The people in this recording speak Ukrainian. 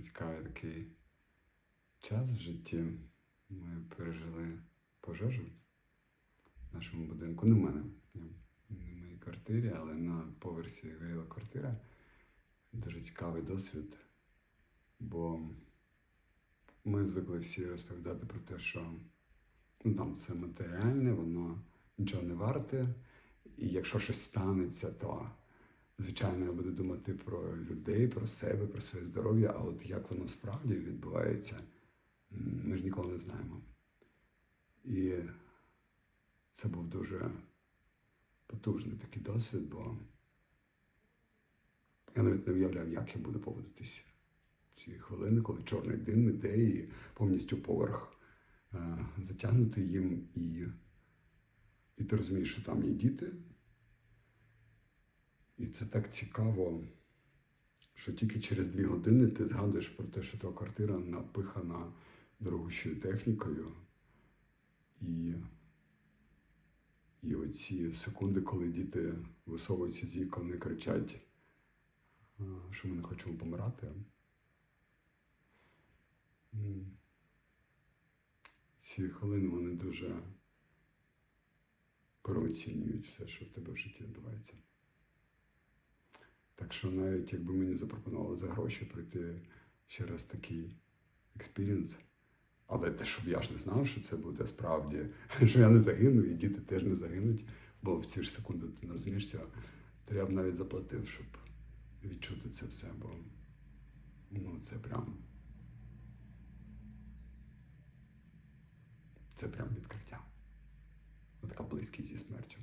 цікавий такий час в житті. Ми пережили пожежу в нашому будинку. Не в мене, не в моїй квартирі, але на поверсі горіла квартира. Дуже цікавий досвід, бо ми звикли всі розповідати про те, що ну, там все матеріальне, воно нічого не варте. І якщо щось станеться, то звичайно я буду думати про людей, про себе, про своє здоров'я. А от як воно справді відбувається, ми ж ніколи не знаємо. І це був дуже потужний такий досвід, бо я навіть не уявляв, як я буду поводитися ці хвилини, коли чорний дим іде і повністю поверх е, затягнутий їм, і, і ти розумієш, що там є діти. І це так цікаво, що тільки через дві години ти згадуєш про те, що твоя квартира напихана дорогущою технікою. І, і оці секунди, коли діти висовуються з вікон і кричать, що ми не хочемо помирати. Ці хвилини вони дуже переоцінюють все, що в тебе в житті відбувається. Так що навіть якби мені запропонували за гроші пройти ще раз такий експірієнс, але те, щоб я ж не знав, що це буде справді, що я не загину, і діти теж не загинуть, бо в ці ж секунди ти не розумієш цього, то я б навіть заплатив, щоб відчути це все, бо ну, це прям. Це прям відкриття. Така близькість зі смертю.